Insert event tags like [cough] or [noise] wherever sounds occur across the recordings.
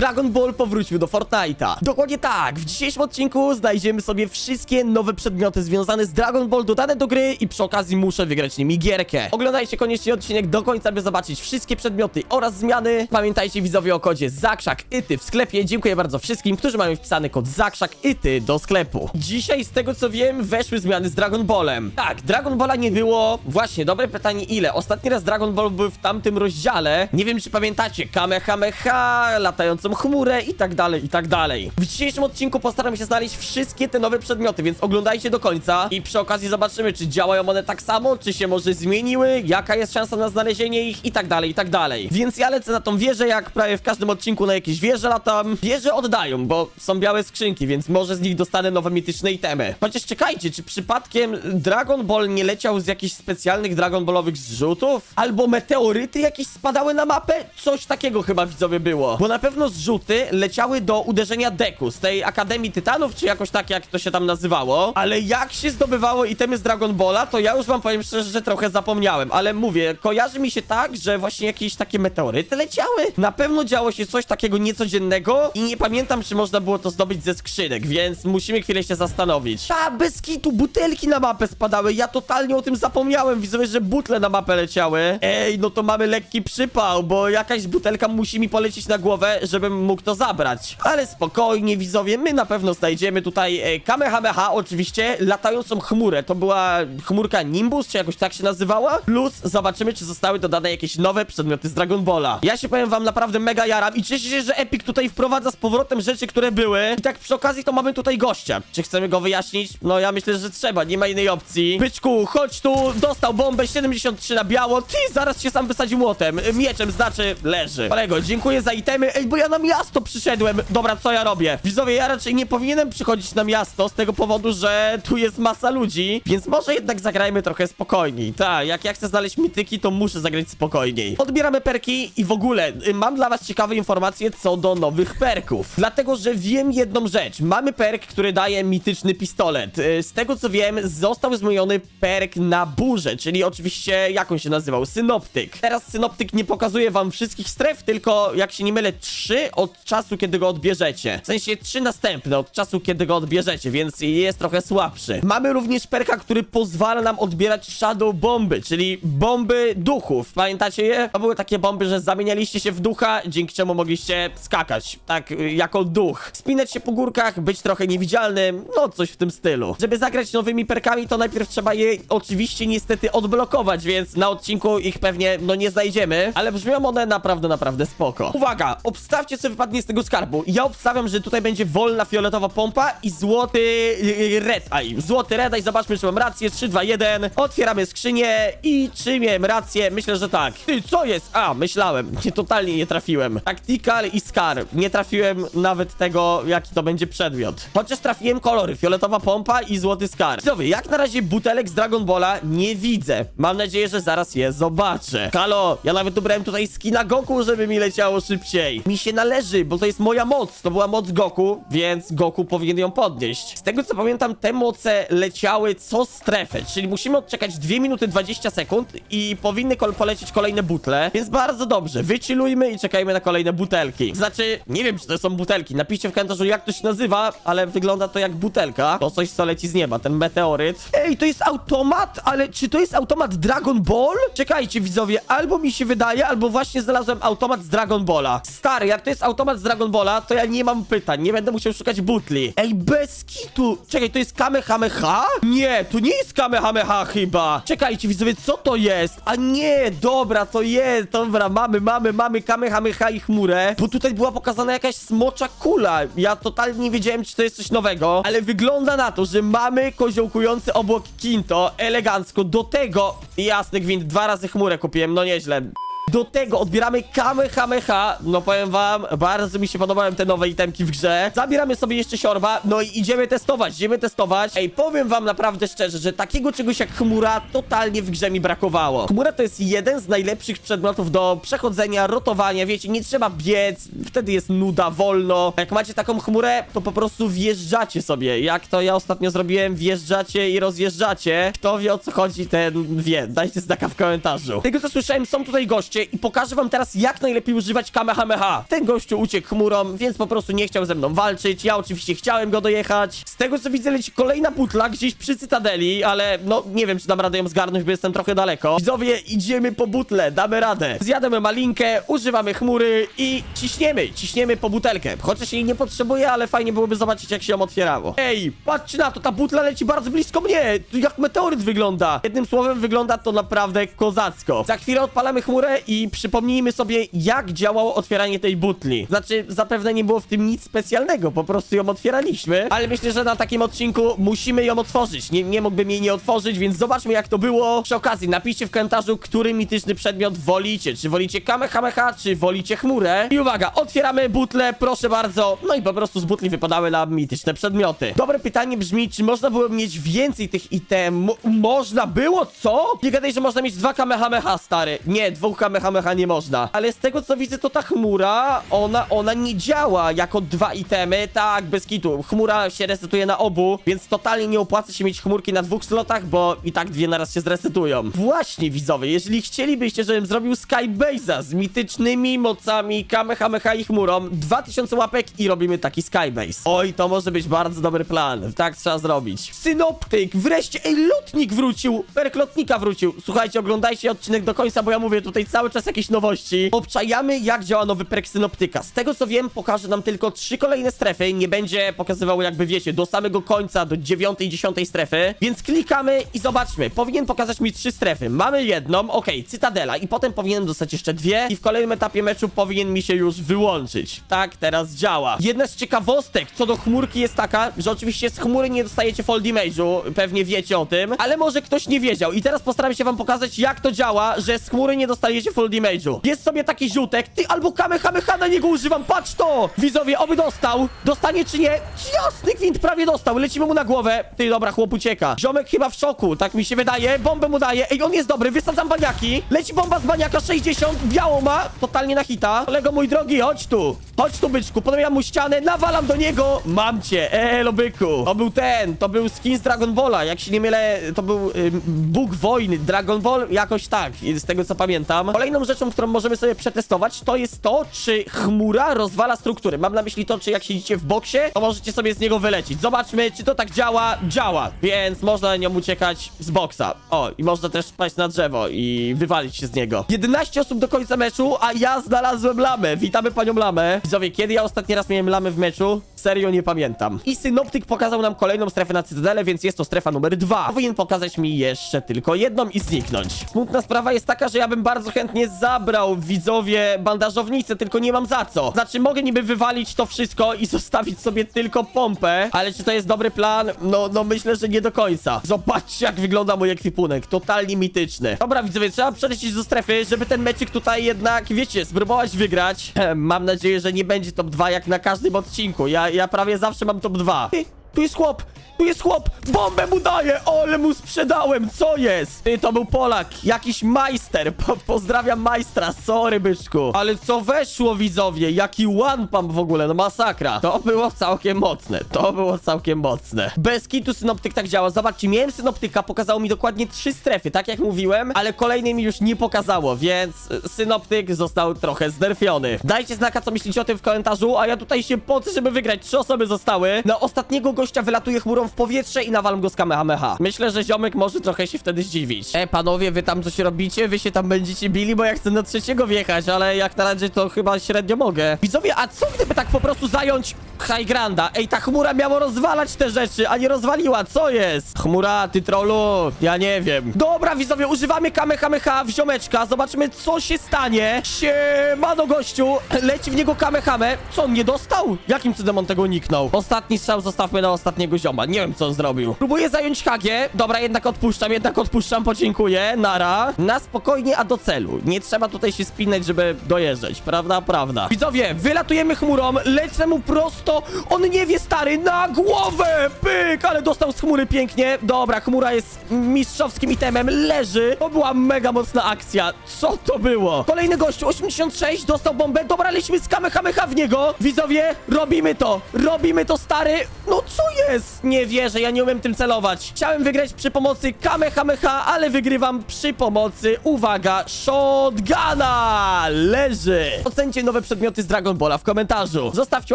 Dragon Ball powróćmy do Fortnite'a. Dokładnie tak, w dzisiejszym odcinku znajdziemy sobie wszystkie nowe przedmioty związane z Dragon Ball dodane do gry i przy okazji muszę wygrać nimi gierkę. Oglądajcie koniecznie odcinek do końca, by zobaczyć wszystkie przedmioty oraz zmiany. Pamiętajcie widzowie o kodzie Zakrzak Yty w sklepie. Dziękuję bardzo wszystkim, którzy mają wpisany kod Zakrzak Yty do sklepu. Dzisiaj z tego co wiem weszły zmiany z Dragon Ballem. Tak, Dragon Balla nie było. Właśnie, dobre pytanie ile? Ostatni raz Dragon Ball był w tamtym rozdziale. Nie wiem czy pamiętacie, Kamehameha, latającą chmurę i tak dalej, i tak dalej. W dzisiejszym odcinku postaram się znaleźć wszystkie te nowe przedmioty, więc oglądajcie do końca i przy okazji zobaczymy, czy działają one tak samo, czy się może zmieniły, jaka jest szansa na znalezienie ich i tak dalej, i tak dalej. Więc ja lecę na tą wieżę, jak prawie w każdym odcinku na jakieś wieże latam. Wieże oddają, bo są białe skrzynki, więc może z nich dostanę nowe mityczne itemy. Chociaż czekajcie, czy przypadkiem Dragon Ball nie leciał z jakichś specjalnych Dragon Ballowych zrzutów? Albo meteoryty jakieś spadały na mapę? Coś takiego chyba widzowie było. Bo na pewno zrzuty leciały do uderzenia Deku z tej Akademii Tytanów, czy jakoś tak jak to się tam nazywało. Ale jak się zdobywało itemy z Dragon Balla, to ja już wam powiem szczerze, że trochę zapomniałem. Ale mówię, kojarzy mi się tak, że właśnie jakieś takie meteoryty leciały. Na pewno działo się coś takiego niecodziennego i nie pamiętam, czy można było to zdobyć ze skrzynek, więc musimy chwilę się zastanowić. A, bez kitu, butelki na mapę spadały. Ja totalnie o tym zapomniałem. Widzę, że butle na mapę leciały. Ej, no to mamy lekki przypał, bo jakaś butelka musi mi polecieć na głowę, żebym mógł to zabrać. Ale spokojnie, widzowie, my na pewno znajdziemy tutaj e, Kamehameha, oczywiście, latającą chmurę. To była chmurka Nimbus, czy jakoś tak się nazywała? Plus zobaczymy, czy zostały dodane jakieś nowe przedmioty z Dragon Balla. Ja się powiem wam naprawdę mega jaram i cieszę się, że Epic tutaj wprowadza z powrotem rzeczy, które były. I tak przy okazji to mamy tutaj gościa. Czy chcemy go wyjaśnić? No ja myślę, że trzeba, nie ma innej opcji. Byczku, chodź tu, dostał bombę 73 na biało. Ty, zaraz się sam wysadzi młotem. Mieczem znaczy leży. Kolego, dziękuję za itemy. Ej, bo ja na miasto przyszedłem. Dobra, co ja robię? Widzowie, ja raczej nie powinienem przychodzić na miasto z tego powodu, że tu jest masa ludzi, więc może jednak zagrajmy trochę spokojniej. Tak, jak ja chcę znaleźć mityki, to muszę zagrać spokojniej. Odbieramy perki i w ogóle y, mam dla was ciekawe informacje co do nowych perków. Dlatego, że wiem jedną rzecz. Mamy perk, który daje mityczny pistolet. Y, Z tego co wiem, został zmieniony perk na burzę, czyli oczywiście, jak on się nazywał? Synoptyk. Teraz synoptyk nie pokazuje wam wszystkich stref, tylko jak się nie mylę, trzy od czasu, kiedy go odbierzecie. W sensie trzy następne od czasu, kiedy go odbierzecie, więc jest trochę słabszy. Mamy również perka, który pozwala nam odbierać shadow bomby, czyli bomby duchów. Pamiętacie je? To były takie bomby, że zamienialiście się w ducha, dzięki czemu mogliście skakać, tak jako duch. Spinać się po górkach, być trochę niewidzialnym, no coś w tym stylu. Żeby zagrać nowymi perkami, to najpierw trzeba je oczywiście niestety odblokować, więc na odcinku ich pewnie no nie znajdziemy, ale brzmią one naprawdę, naprawdę spoko. Uwaga, obstawcie co wypadnie z tego skarbu. Ja obstawiam, że tutaj będzie wolna fioletowa pompa i złoty yy, red eye. Złoty red eye, zobaczmy czy mam rację. 3, 2, 1. Otwieramy skrzynię i czy miałem rację? Myślę, że tak. Ty, co jest? A, myślałem. Nie, totalnie nie trafiłem. Tactical i Scar. Nie trafiłem nawet tego, jaki to będzie przedmiot. Chociaż trafiłem kolory. Fioletowa pompa i złoty Scar. Widzowie, jak na razie butelek z Dragon Balla nie widzę. Mam nadzieję, że zaraz je zobaczę. Halo, ja nawet ubrałem tutaj skina Goku, żeby mi leciało szybciej. Mi się należy, bo to jest moja moc. To była moc Goku, więc Goku powinien ją podnieść. Z tego co pamiętam, te moce leciały co strefę, czyli musimy odczekać 2 minuty 20 sekund i powinny polecieć kolejne butle, więc bardzo dobrze. Wychillujmy i czekajmy na kolejne butelki. Znaczy, nie wiem czy to są butelki. Napiszcie w komentarzu jak to się nazywa, ale wygląda to jak butelka. To coś co leci z nieba, ten meteoryt. Ej, to jest automat, ale czy to jest automat Dragon Ball? Czekajcie widzowie, albo mi się wydaje, albo właśnie znalazłem automat z Dragon Balla. Stary, jak to jest automat z Dragon Balla, to ja nie mam pytań, nie będę musiał szukać butli. Ej, bez kitu. Czekaj, to jest Kamehameha? Nie, to nie jest Kamehameha chyba. Czekajcie widzowie, co to jest? A nie, dobra, to jest, dobra, mamy, mamy, mamy Kamehameha i chmurę, bo tutaj była pokazana jakaś smocza kula. Ja totalnie nie wiedziałem, czy to jest coś nowego, ale wygląda na to, że mamy koziołkujący obłok Kinto, elegancko, do tego, jasny gwint, dwa razy chmurę kupiłem, no nieźle. Do tego odbieramy Kamehameha. No powiem wam, bardzo mi się podobają te nowe itemki w grze. Zabieramy sobie jeszcze siorba, no i idziemy testować, idziemy testować. Ej, powiem wam naprawdę szczerze, że takiego czegoś jak chmura totalnie w grze mi brakowało. Chmura to jest jeden z najlepszych przedmiotów do przechodzenia, rotowania, wiecie, nie trzeba biec, wtedy jest nuda, wolno. Jak macie taką chmurę, to po prostu wjeżdżacie sobie. Jak to ja ostatnio zrobiłem, wjeżdżacie i rozjeżdżacie. Kto wie o co chodzi, ten wie. Dajcie znaka w komentarzu. Tego co słyszałem, są tutaj goście, i pokażę wam teraz, jak najlepiej używać Kamehameha. Ten gościu uciekł chmurą, więc po prostu nie chciał ze mną walczyć. Ja oczywiście chciałem go dojechać. Z tego co widzę, leci kolejna butla gdzieś przy Cytadeli, ale no nie wiem, czy dam radę ją zgarnąć, bo jestem trochę daleko. Widzowie, idziemy po butlę, damy radę. Zjadamy malinkę, używamy chmury i ciśniemy, ciśniemy po butelkę. Chociaż jej nie potrzebuję, ale fajnie byłoby zobaczyć, jak się ją otwierało. Ej, patrzcie na to, ta butla leci bardzo blisko mnie. Jak meteoryt wygląda. Jednym słowem, wygląda to naprawdę kozacko. Za chwilę odpalamy chmurę i przypomnijmy sobie, jak działało otwieranie tej butli. Znaczy, zapewne nie było w tym nic specjalnego, po prostu ją otwieraliśmy, ale myślę, że na takim odcinku musimy ją otworzyć. Nie, nie mógłbym jej nie otworzyć, więc zobaczmy, jak to było. Przy okazji, napiszcie w komentarzu, który mityczny przedmiot wolicie. Czy wolicie Kamehameha, czy wolicie chmurę? I uwaga, otwieramy butlę, proszę bardzo. No i po prostu z butli wypadały nam mityczne przedmioty. Dobre pytanie brzmi, czy można było mieć więcej tych item? Mo można było, co? Nie gadaj, że można mieć dwa Kamehameha, stary. Nie, dwóch Kamehameha nie można. Ale z tego, co widzę, to ta chmura, ona, ona nie działa jako dwa itemy. Tak, bez kitu. Chmura się resetuje na obu, więc totalnie nie opłaca się mieć chmurki na dwóch slotach, bo i tak dwie naraz się zresetują. Właśnie, widzowie, jeżeli chcielibyście, żebym zrobił Skybase'a z mitycznymi mocami Kamehameha i chmurą, 2000 łapek i robimy taki Skybase. Oj, to może być bardzo dobry plan. Tak trzeba zrobić. Synoptyk, wreszcie, ej, lotnik wrócił. Perk lotnika wrócił. Słuchajcie, oglądajcie odcinek do końca, bo ja mówię tutaj cały czas jakieś nowości. Obczajamy, jak działa nowy perk synoptyka. Z tego co wiem, pokaże nam tylko trzy kolejne strefy. Nie będzie pokazywało, jakby wiecie, do samego końca, do dziewiątej, dziesiątej strefy. Więc klikamy i zobaczmy. Powinien pokazać mi trzy strefy. Mamy jedną, okej, Cytadela i potem powinien dostać jeszcze dwie i w kolejnym etapie meczu powinien mi się już wyłączyć. Tak teraz działa. Jedna z ciekawostek co do chmurki jest taka, że oczywiście z chmury nie dostajecie fall damage'u, pewnie wiecie o tym, ale może ktoś nie wiedział i teraz postaram się wam pokazać jak to działa, że z chmury nie dostajecie damage'u. Jest sobie taki ziutek, ty albo kamehameha na niego używam, patrz to! Widzowie, oby dostał, dostanie czy nie? Jasny gwint, prawie dostał, lecimy mu na głowę. Ty, dobra, chłop ucieka. Ziomek chyba w szoku, tak mi się wydaje, bombę mu daje, ej, on jest dobry, wysadzam baniaki, leci bomba z baniaka 60, białą ma, totalnie na hita. Kolego mój drogi, chodź tu, chodź tu byczku, podam mu ścianę, nawalam do niego, mam cię, elo byku. To był ten, to był skin z Dragon Balla, jak się nie mylę, to był Bóg wojny, Dragon Ball, jakoś tak, z tego co pamiętam. Kolejną rzeczą, którą możemy sobie przetestować, to jest to, czy chmura rozwala struktury. Mam na myśli to, czy jak siedzicie w boksie, to możecie sobie z niego wylecieć. Zobaczmy, czy to tak działa. Działa, więc można nią uciekać z boksa. O, i można też paść na drzewo i wywalić się z niego. 11 osób do końca meczu, a ja znalazłem lamę. Witamy panią lamę. Widzowie, kiedy ja ostatni raz miałem lamę w meczu? Serio nie pamiętam. I synoptyk pokazał nam kolejną strefę na Cytadelę, więc jest to strefa numer dwa. Powinien pokazać mi jeszcze tylko jedną i zniknąć. Smutna sprawa jest taka, że ja bym bardzo chętnie zabrał widzowie bandażownicę, tylko nie mam za co. Znaczy, mogę niby wywalić to wszystko i zostawić sobie tylko pompę, ale czy to jest dobry plan? No, no myślę, że nie do końca. Zobaczcie, jak wygląda mój ekwipunek. Totalnie mityczny. Dobra, widzowie, trzeba przelecieć do strefy, żeby ten meczyk tutaj jednak, wiecie, spróbować wygrać. Mam nadzieję, że nie będzie top 2 jak na każdym odcinku. Ja, ja prawie zawsze mam top 2. Tu jest chłop! Tu jest chłop! Bombę mu daję! Ole mu sprzedałem! Co jest? Ty, to był Polak. Jakiś majster. [laughs] Po pozdrawiam majstra. Sorry, byczku. Ale co weszło, widzowie? Jaki one pump w ogóle? No masakra. To było całkiem mocne. To było całkiem mocne. Bez kitu synoptyk tak działa. Zobaczcie, miałem synoptyka, pokazało mi dokładnie trzy strefy, tak jak mówiłem, ale kolejnej mi już nie pokazało, więc y, synoptyk został trochę znerfiony. Dajcie znaka, co myślicie o tym w komentarzu, a ja tutaj się pocę, żeby wygrać. Trzy osoby zostały. Na ostatniego gościa wylatuje chmurą w powietrze i nawalam go z Kamehameha. Myślę, że ziomek może trochę się wtedy zdziwić. E, panowie, wy tam coś robicie? Wy się tam będziecie bili, bo ja chcę na trzeciego wjechać, ale jak na razie to chyba średnio mogę. Widzowie, a co gdyby tak po prostu zająć High Granda? Ej, ta chmura miała rozwalać te rzeczy, a nie rozwaliła, co jest? Chmura, ty trollu, ja nie wiem. Dobra, widzowie, używamy Kamehameha w ziomeczka, zobaczymy co się stanie. Siemano gościu, leci w niego Kamehame. Co, on nie dostał? Jakim cudem on tego uniknął? Ostatni strzał zostawmy na ostatniego zioma, nie wiem co on zrobił. Próbuję zająć Hagie, dobra, jednak odpuszczam, jednak odpuszczam, podziękuję, nara. Na spokojnie, a do celu. Nie trzeba tutaj się spinać, żeby dojeżdżać, prawda, prawda. Widzowie, wylatujemy chmurą, lecę mu prosto to? On nie wie, stary, na głowę! Pyk, ale dostał z chmury pięknie. Dobra, chmura jest mistrzowskim itemem, leży. To była mega mocna akcja. Co to było? Kolejny gościu, 86, dostał bombę. Dobra, lecimy z kamehameha w niego. Widzowie, robimy to. Robimy to, stary. No co jest? Nie wierzę, ja nie umiem tym celować. Chciałem wygrać przy pomocy kamehameha, ale wygrywam przy pomocy, uwaga, shotguna. Leży. Ocencie nowe przedmioty z Dragon Balla w komentarzu. Zostawcie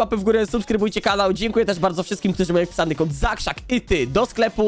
łapę w górę, subskrybujcie kanał. Dziękuję też bardzo wszystkim, którzy mają wpisany kod ZAKRZAK i ty do sklepu.